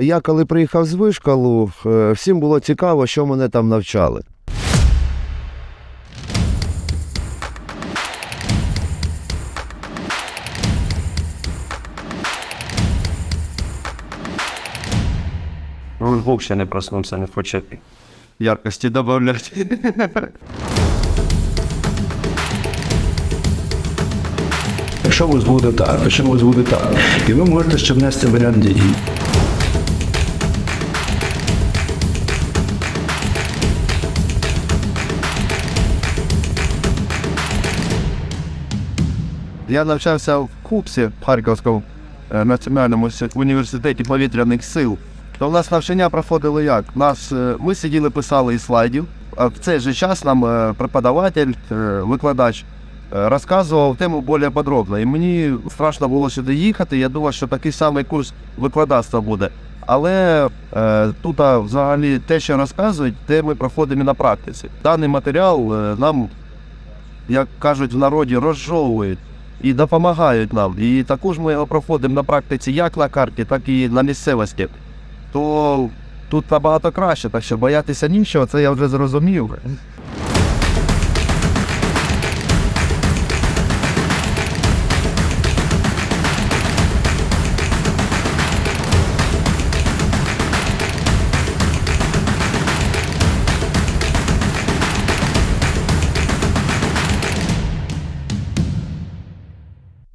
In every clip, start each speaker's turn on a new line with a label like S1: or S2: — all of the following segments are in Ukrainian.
S1: Я коли приїхав з вишкалу, е, всім було цікаво, що мене там навчали.
S2: Ноутбук ще не проснувся, не хоче
S1: Яркості додавати.
S3: Якщо у вас буде так, якщо у вас буде так, і ви можете ще внести варіант дій.
S4: Я навчався в Купсі в Харківському е, національному університеті повітряних сил. То в нас навчання проходило як? Нас, е, ми сиділи, писали із слайдів, а в цей же час нам е, преподаватель, викладач розказував тему більш подробно. І мені страшно було сюди їхати. Я думав, що такий самий курс викладацтва буде. Але е, тут взагалі те, що розказують, те ми проходимо на практиці. Даний матеріал е, нам, як кажуть в народі, розжовують і допомагають нам. І також ми його проходимо на практиці як на карті, так і на місцевості. То тут набагато краще, так що боятися нічого, це я вже зрозумів.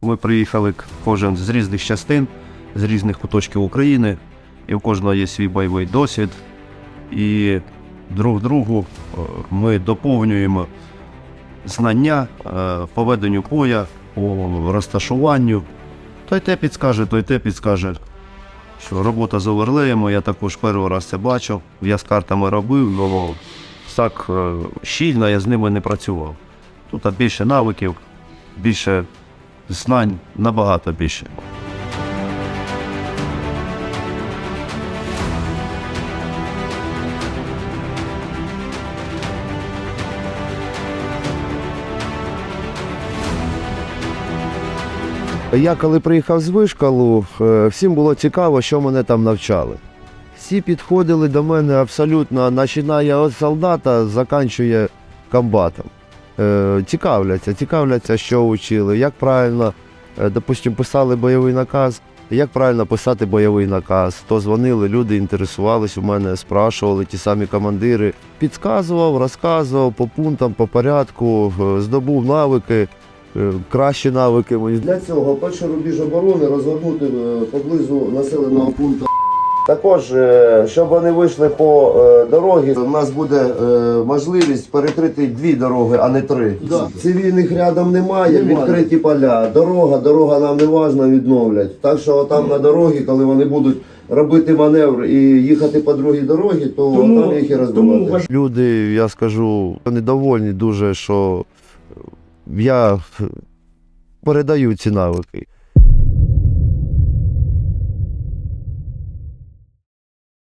S1: Ми приїхали кожен з різних частин, з різних куточків України, і у кожного є свій бойовий досвід. І друг другу е, ми доповнюємо знання е, по веденню поя, по розташуванню. Той те підскаже, той те підскаже. Що робота з оверлеями, я також перший раз це бачив. Я з картами робив, але так е, щільно я з ними не працював. Тут більше навиків, більше знань набагато більше. Я коли приїхав з вишкалу, е, всім було цікаво, що мене там навчали. Всі підходили до мене абсолютно, починає від солдата, закінчує комбатом. Е, Цікавляться, цікавляться, що вчили, як правильно, е, допустим, писали бойовий наказ, як правильно писати бойовий наказ. То дзвонили, люди інтересувались у мене, спрашували ті самі командири. Підказував, розказував по пунктам, по порядку, е, здобув навики, кращі навики. мої. Для цього перший рубіж оборони розгорнути поблизу населеного пункту. Також, е, щоб вони вийшли по е, дорогі, у нас буде е, можливість перекрити дві дороги, а не три. Цивільних рядом немає, відкриті поля. Дорога, дорога нам не важна, відновлять. Так що там на дорогі, коли вони будуть робити маневр і їхати по другій дорогі, то там їх і розбивати. Люди, я скажу, недовольні дуже, що я передаю ці навики.